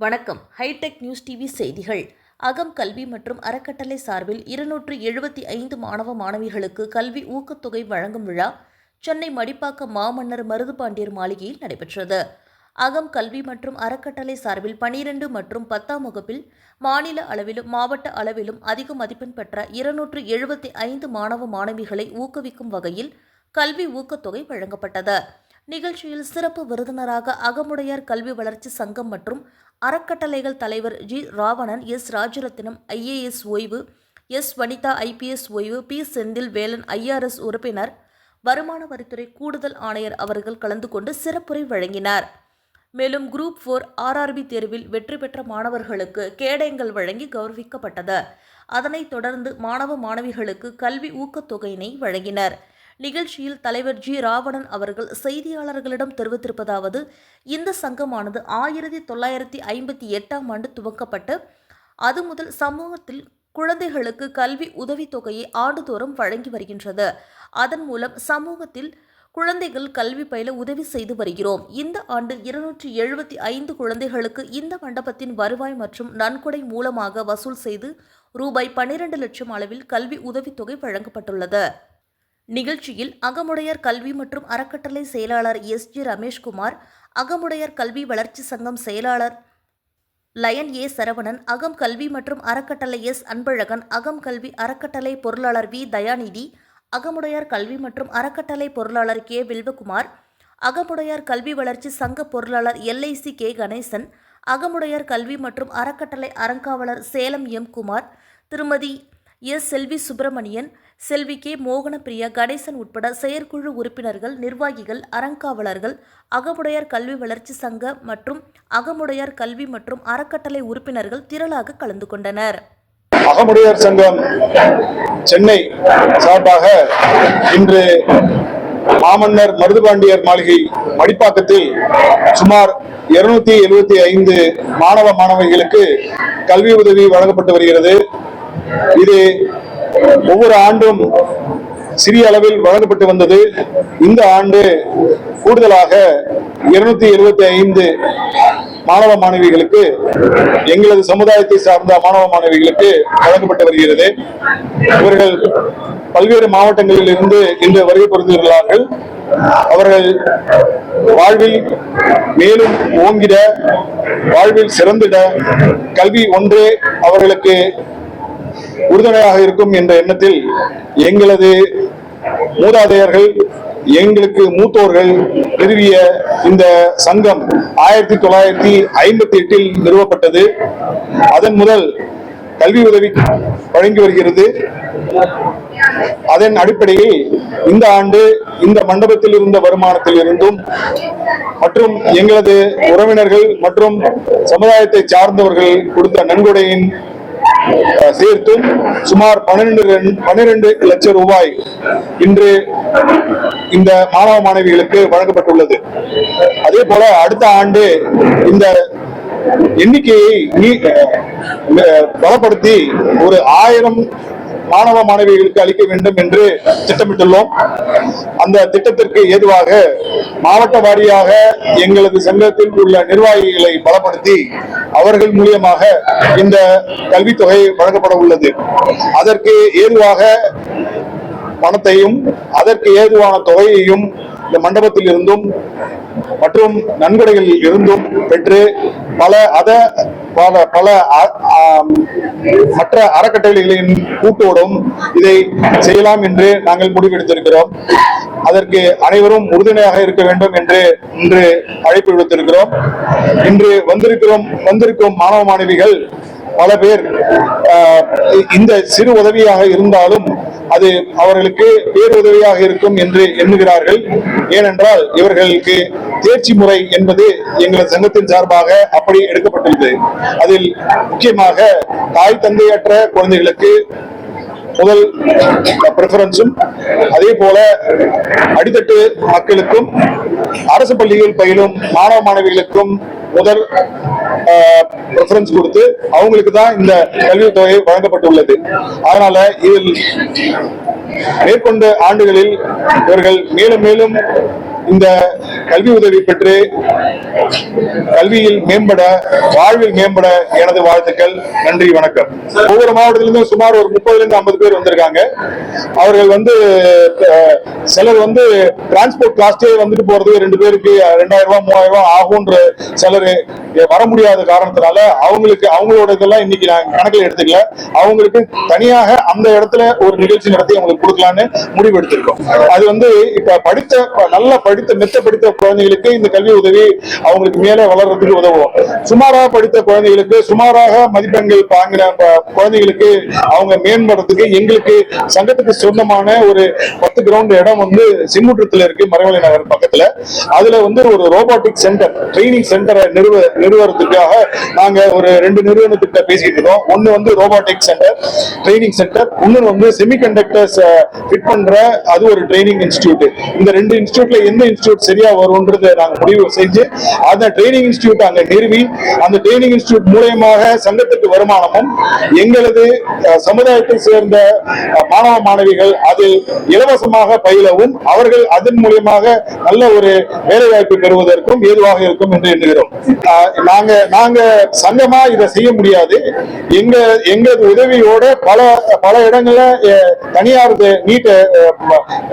வணக்கம். Hitech news TV செய்திகள். அகம் கல்வி மற்றும் அறக்கட்டளை சார்பில் இருநூற்று எழுபத்தி ஐந்து மாணவ மாணவிகளுக்கு கல்வி ஊக்கத்தொகை வழங்கும் விழா சென்னை மடிப்பாக்கம் மாமன்னர் மருதுபாண்டியர் மாளிகையில் நடைபெற்றது. அகம் கல்வி மற்றும் அறக்கட்டளை சார்பில் பனிரெண்டு மற்றும் பத்தாம் வகுப்பில் மாநில அளவிலும் மாவட்ட அளவிலும் அதிக மதிப்பெண் பெற்ற இருநூற்று எழுபத்தி ஐந்து மாணவ மாணவிகளை ஊக்குவிக்கும் வகையில் கல்வி ஊக்கத்தொகை வழங்கப்பட்டது. நிகழ்ச்சியில் சிறப்பு விருந்தினராக அகமுடையார் கல்வி வளர்ச்சி சங்கம் மற்றும் அறக்கட்டளைகள் தலைவர் G. Ravanan S. Rajarathinam IAS ஓய்வு எஸ். வனிதா ஐபிஎஸ் ஓய்வு பி. செந்தில் வேலன் ஐஆர்எஸ் உறுப்பினர் வருமான வரித்துறை கூடுதல் ஆணையர் அவர்கள் கலந்து கொண்டு சிறப்புரை வழங்கினார். மேலும் குரூப் ஃபோர் ஆர்ஆர்பி தேர்வில் வெற்றி பெற்ற மாணவர்களுக்கு கேடயங்கள் வழங்கி கௌரவிக்கப்பட்டது. அதனைத் தொடர்ந்து மாணவ மாணவிகளுக்கு கல்வி ஊக்கத்தொகையினை வழங்கினர். நிகழ்ச்சியில் தலைவர் ஜி. ராவணன் அவர்கள் செய்தியாளர்களிடம் தெரிவித்திருப்பதாவது இந்த சங்கமானது ஆயிரத்தி தொள்ளாயிரத்தி ஐம்பத்தி எட்டாம் ஆண்டு துவக்கப்பட்டு அது முதல் சமூகத்தில் குழந்தைகளுக்கு கல்வி உதவித்தொகையை ஆண்டுதோறும் வழங்கி வருகின்றது. அதன் மூலம் சமூகத்தில் குழந்தைகள் கல்வி பயில உதவி செய்து வருகிறோம். இந்த ஆண்டு இருநூற்றி எழுபத்தி ஐந்து குழந்தைகளுக்கு இந்த மண்டபத்தின் வருவாய் மற்றும் நன்கொடை மூலமாக வசூல் செய்து ரூபாய் பன்னிரண்டு லட்சம் அளவில் கல்வி உதவித்தொகை வழங்கப்பட்டுள்ளது. நிகழ்ச்சியில் அகமுடையார் கல்வி மற்றும் அறக்கட்டளை செயலாளர் எஸ் ஜி ரமேஷ்குமார் அகமுடையார் கல்வி வளர்ச்சி சங்கம் செயலாளர் லயன் ஏ சரவணன் அகம் கல்வி மற்றும் அறக்கட்டளை எஸ் அன்பழகன் அகம் கல்வி அறக்கட்டளை பொருளாளர் வி தயாநிதி அகமுடையார் கல்வி மற்றும் அறக்கட்டளை பொருளாளர் கே வில்வகுமார் அகமுடையார் கல்வி வளர்ச்சி சங்க பொருளாளர் எல்ஐசி கே கணேசன் அகமுடையார் கல்வி மற்றும் அறக்கட்டளை அறங்காவலர் சேலம் எம் குமார் திருமதி எஸ். செல்வி சுப்பிரமணியன் செல்வி கே. மோகனப்பிரியா கணேசன் உட்பட செயற்குழு உறுப்பினர்கள் நிர்வாகிகள் அறங்காவலர்கள் அகமுடையார் கல்வி வளர்ச்சி சங்க மற்றும் அகமுடையார் கல்வி மற்றும் அறக்கட்டளை உறுப்பினர்கள் திரளாக கலந்து கொண்டனர். அகமுடையார் சங்கம் சென்னை சார்பாக இன்று மாமன்னர் மருதுபாண்டியர் மாளிகை மடிப்பாக்கத்தில் சுமார் இருநூத்தி எழுபத்தி ஐந்து மாணவ மாணவிகளுக்கு கல்வி உதவி வழங்கப்பட்டு வருகிறது. இது ஒவ்வொரு ஆண்டும் சிறிய அளவில் வழங்கப்பட்டு வந்தது. இந்த ஆண்டு கூடுதலாக இருநூத்தி எழுபத்தி ஐந்து மாணவ மாணவிகளுக்கு எங்களது சமுதாயத்தை சார்ந்த மாணவ மாணவிகளுக்கு வழங்கப்பட்டு வருகிறது. இவர்கள் பல்வேறு மாவட்டங்களில் இருந்து இன்று வருகை புரிந்துள்ளார்கள். அவர்கள் வாழ்வில் மேலும் ஓங்கிட வாழ்வில் சிறந்திட கல்வி ஒன்றே அவர்களுக்கு உறுதுணையாக இருக்கும் என்ற எண்ணத்தில் எங்களது மூதாதையர்கள் எங்களுக்கு மூத்தோர்கள் நிறுவிய இந்த சங்கம் ஆயிரத்தி தொள்ளாயிரத்தி ஐம்பத்தி எட்டில் நிறுவப்பட்டது. அதன் முதல் கல்வி உதவி வழங்கி வருகிறது. அதன் அடிப்படையில் இந்த ஆண்டு இந்த மண்டபத்தில் இருந்த வருமானத்தில் இருந்தும் மற்றும் எங்களது உறவினர்கள் மற்றும் சமுதாயத்தை சார்ந்தவர்கள் கொடுத்த நன்கொடையின் சேர்த்து சுமார் பன்னிரண்டு பன்னிரண்டு லட்சம் ரூபாய் இன்று இந்த மாணவ மாணவிகளுக்கு வழங்கப்பட்டுள்ளது. அதே போல அடுத்த ஆண்டு இந்த எண்ணிக்கையை நீ- பலப்படுத்தி ஒரு ஆயிரம் மாணவ மாணவிகளுக்கு அளிக்க வேண்டும் என்று திட்டமிட்டுள்ளோம். அந்த திட்டத்திற்கு ஏதுவாக மாவட்ட வாரியாக எங்களது சங்கத்தில் உள்ள நிர்வாகிகளை பலப்படுத்தி அவர்கள் மூலியமாக இந்த கல்வித்தொகை வழங்கப்பட உள்ளது. அதற்கு ஏதுவாக பணத்தையும் அதற்கு ஏதுவான தொகையையும் இந்த மண்டபத்தில் இருந்தும் மற்றும் நன்கொடைகளில் இருந்தும் பெற்று பல அத பல பல மற்ற அறக்கட்டளைகளின் கூட்டோடும் இதை செய்யலாம் என்று நாங்கள் முடிவெடுத்திருக்கிறோம். அதற்கு அனைவரும் உறுதுணையாக இருக்க வேண்டும் என்று இன்று அழைப்பு விடுத்திருக்கிறோம். இன்று வந்திருக்கிறோம் வந்திருக்கும் மாணவ மாணவிகள் பல பேர் இந்த சிறு உதவியாக இருந்தாலும் அது அவர்களுக்கு பேருதவியாக இருக்கும் என்று எண்ணுகிறார்கள். ஏனென்றால் இவர்களுக்கு தேர்ச்சி முறை என்பது எங்களது சங்கத்தின் சார்பாக அப்படி எடுக்கப்பட்டுள்ளது. அதில் முக்கியமாக தாய் தந்தையற்ற குழந்தைகளுக்கு முதல் பிரிஃபரன்ஸும் அதே போல அடித்தட்டு மக்களுக்கும் அரசு பள்ளியில் பயிலும் மாணவ மாணவிகளுக்கும் முதல் ப்ரிஃபரன்ஸ் கொடுத்து அவங்களுக்கு தான் இந்த கல்வித் தொகை வழங்கப்பட்டுள்ளது. அதனால இதில் மேற்கொண்ட ஆண்டுகளில் இவர்கள் மேலும் மேலும் இந்த கல்வி உதவி பெற்று கல்வியில் மேம்பட வாழ்வில் மேம்பட எனது வாழ்த்துக்கள். நன்றி வணக்கம். ஒவ்வொரு மாவட்டத்திலிருந்து சுமார் ஒரு முப்பதுல இருந்து ஐம்பது பேர் வந்திருக்காங்க. அவர்கள் வந்து சிலர் வந்து டிரான்ஸ்போர்ட் காஸ்டே வந்துட்டு போறது ரெண்டு பேருக்கு ரெண்டாயிரம் ரூபாய் மூவாயிரம் ரூபாய் ஆகும்ன்ற சிலர் வர முடியாத காரணத்தினால அவங்களுக்கு அவங்களோட இதெல்லாம் இன்னைக்கு நான் கணக்கில் எடுத்துக்கல. அவங்களுக்கு தனியாக அந்த இடத்துல ஒரு நிகழ்ச்சி நடத்தி அவங்களுக்கு கொடுக்கலான்னு முடிவு எடுத்திருக்கோம் அது வந்து இப்ப படித்த நல்ல படித்த மெத்த படித்த குழந்தைகளுக்கு இந்த கல்வி உதவி அவங்களுக்கு மேலே வளர்றதுக்கு உதவும் சுமாராக படித்த குழந்தைகளுக்கு சுமாராக மதிப்பெண்கள் வாங்கின குழந்தைகளுக்கு அவங்க மேம்படுறதுக்கு எங்களுக்கு சங்கத்துக்கு சொந்தமான ஒரு பத்து கிரவுண்ட் இடம் வந்து செங்குன்றத்துல இருக்கு மறைமலை நகர் பக்கத்துல. அதுல வந்து ஒரு ரோபோட்டிக் சென்டர் ட்ரைனிங் சென்டரை நிறுவ நிறுவனத்துக்காக நாங்க ஒரு ரெண்டு நிறுவனத்துக்கிட்ட பேசிட்டு இருக்கோம். ஒன்னு வந்து ரோபோட்டிக் சென்டர் ட்ரைனிங் சென்டர் இன்னொன்று வந்து செமிகண்டக்டர்ஸ் ஃபிட் பண்ற அது ஒரு ட்ரைனிங் இன்ஸ்டிடியூட் இந்த ரெண்டு இன்ஸ்டியூட்ல எந்த இன்ஸ்டியூட் சரியா வரும்ன்றதை நாங்க முடிவு செஞ்சு அந்த ட்ரைனிங் இன்ஸ்டிடியூட் அங்கே நிறுவி அந்த ட்ரைனிங் இன்ஸ்டியூட் மூலயமாக சங்கத்துக்கு வருமானமும் எங்களது சமுதாயத்தை சேர்ந்த மாணவ மாணவிகள் அது இலவசமாக பயிலவும் அவர்கள் அதன் மூலியமாக நல்ல ஒரு வேலை வாய்ப்பு பெறுவதற்கும் ஏதுவாக இருக்கும் என்று எண்ணுகிறோம். அஹ், நாங்க நாங்க சங்கமா இதை செய்ய முடியாது. எங்க எங்களது உதவியோட பல பல இடங்கள்ல தனியார் நீட்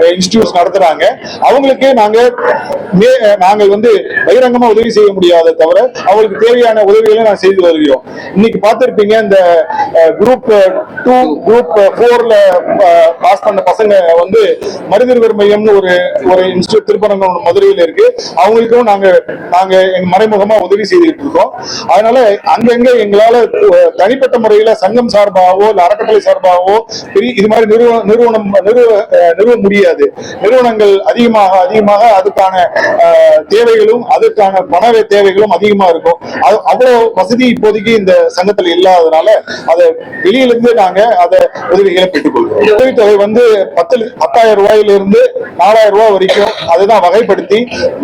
இன்ஸ்டிடியூட்ஸ் நடத்துறாங்க. அவங்களுக்கு நாங்க மே- நாங்கள் வந்து பகிரங்கமா உதவி செய்ய முடியாத தவிர அவளுக்கு தேவையான உதவிகளை நான் செய்து வருகிறோம். இன்னைக்கு பார்த்திருப்பீங்க இந்த குரூப் டூ குரூப் போர்ல பாஸ் பண்ண பசங்க வந்து மருதிர்வர் மையம்னு ஒரு ஒரு இன்ஸ்டியூட் திருப்பரங்கம் மதுரையில் இருக்கு. அவங்களுக்கும் நாங்க நாங்க எங்க மறைமுகமா உதவி செய்துட்டு இருக்கோம். அதனால அங்கங்க எங்களால தனிப்பட்ட முறையில சங்கம் சார்பாகவோ இல்ல அறக்கட்டளை சார்பாகவோ பெரிய இது மாதிரி நிறுவனம் நிறுவனம் நிறுவ நிறுவ முடியாது. நிறுவனங்கள் அதிகமாக அதிகமாக அதுக்கான தேவைகளும் அதற்கான பண தேவைகளும் அதிகமா இருக்கும். அவ்வளவு வசதி இப்போதைக்கு இந்த சங்கத்துல இல்லாததுனால அதை வெளியிலிருந்து நாங்க அதை உதவிகளை பெற்றுக்கொள்கிறோம். உதவித்தொகை வந்து பத்து பத்தாயிரம் ரூபாயில இருந்து நாலாயிரம் ரூபாய் வரைக்கும் அதுதான் வகைப்படுத்தி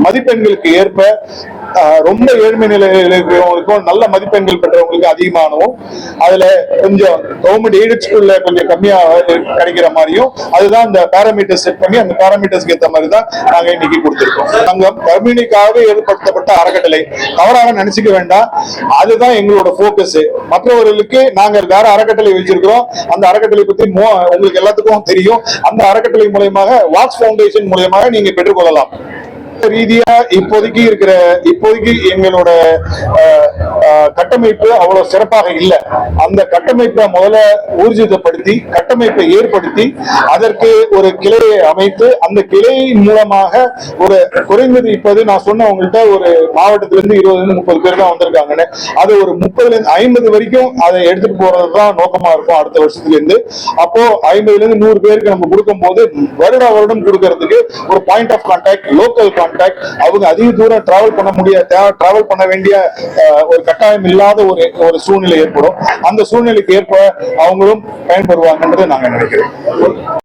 மதிப்பெண்களுக்கு ஏற்ப ரொம்ப ஏழ்மை நிலையில் இருக்கிறவங்களுக்கும் நல்ல மதிப்பெண்கள் பெற்றவங்களுக்கு அதிகமானவும் அதுல கொஞ்சம் கவர்மெண்ட் எய்டட் ஸ்கூல்ல கொஞ்சம் கம்மியா கிடைக்கிற மாதிரியும் அதுதான் இந்த பேராமீட்டர் செட் பண்ணி அந்த பேராமீட்டர்ஸ்க்கு ஏற்ற மாதிரி தான் நாங்க இன்னைக்கு கொடுத்துருக்கோம். சங்கம் கம்யூனிக்காகவே ஏற்படுத்தப்பட்ட அறக்கட்டளை தவறாக நினைச்சுக்க வேண்டாம். அதுதான் எங்களோட போக்கஸ் மற்றவர்களுக்கு நாங்க வேற அறக்கட்டளை வச்சிருக்கிறோம். அந்த அறக்கட்டளை பத்தி உங்களுக்கு எல்லாத்துக்கும் தெரியும். அந்த அறக்கட்டளை மூலயமாக வாட்ஸ் பவுண்டேஷன் மூலயமாக நீங்க பெற்றுக்கொள்ளலாம். ரீதியா இப்போதைக்கு இருக்கிற இப்போதைக்கு எங்களோட கட்டமைப்பு அவ்வளவு சிறப்பாக இல்லை. அந்த கட்டமைப்பை முதல்ல ஊர்ஜிதப்படுத்தி கட்டமைப்பை ஏற்படுத்தி அதற்கு ஒரு கிளையை அமைத்து அந்த கிளையின் மூலமாக ஒரு குறைந்தது இப்போது நான் சொன்ன உங்கள்கிட்ட ஒரு மாவட்டத்திலிருந்து இருபதுல இருந்து முப்பது பேர் தான் வந்திருக்காங்கன்னு. அது ஒரு முப்பதுலேருந்து ஐம்பது வரைக்கும் அதை எடுத்துட்டு போறது தான் நோக்கமா இருக்கும் அடுத்த வருஷத்துல இருந்து அப்போ ஐம்பதுல இருந்து நூறு பேருக்கு நம்ம கொடுக்கும் போது வருட வருடம் கொடுக்கறதுக்கு ஒரு point of contact local contact அவங்க அதிக தூரம் டிராவல் பண்ண முடியாது டிராவல் பண்ண வேண்டிய ஒரு கட்டாயம் இல்லாத ஒரு ஒரு சூழ்நிலை ஏற்படும். அந்த சூழ்நிலைக்கு ஏற்ப அவங்களும் பயன்பெறுவாங்கன்றது நாங்க நினைக்கிறோம்.